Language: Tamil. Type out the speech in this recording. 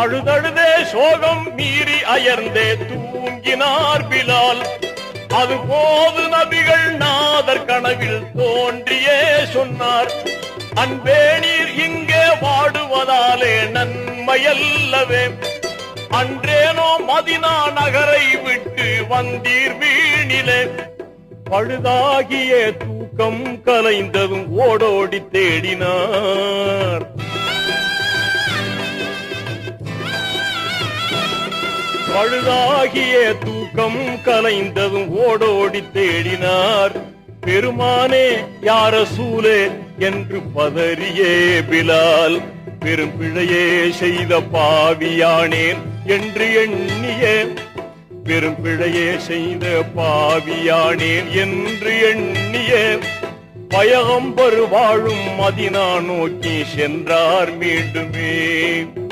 அழுதழுதே சோகம் மீறி அயர்ந்தே தூங்கினார் பிலால். அது போது நபிகள் நாதர் கனவில் தோன்றியே சொன்னார் அன்பே நீர் இங்கே வாடுவதாலே நன்மையல்லவே. அன்றேனோ மதினா நகரை விட்டு வந்தீர் வீணிலே. பழுதாகிய தூக்கம் கலைந்ததும் ஓடோடி தேடினார். பழுதாகிய தூக்கம் கலைந்ததும் ஓடோடி தேடினார். பெருமானே யார சூலே? என்று பதறியே பிலால். பெரும் பிழையே செய்த பாவியானேன் என்று எண்ணியே. பெரும் பிழையே செய்த பாவியானேன் என்று எண்ணிய. பயகம்பரு வாழும் மதினா நோக்கி சென்றார் மீண்டுமே.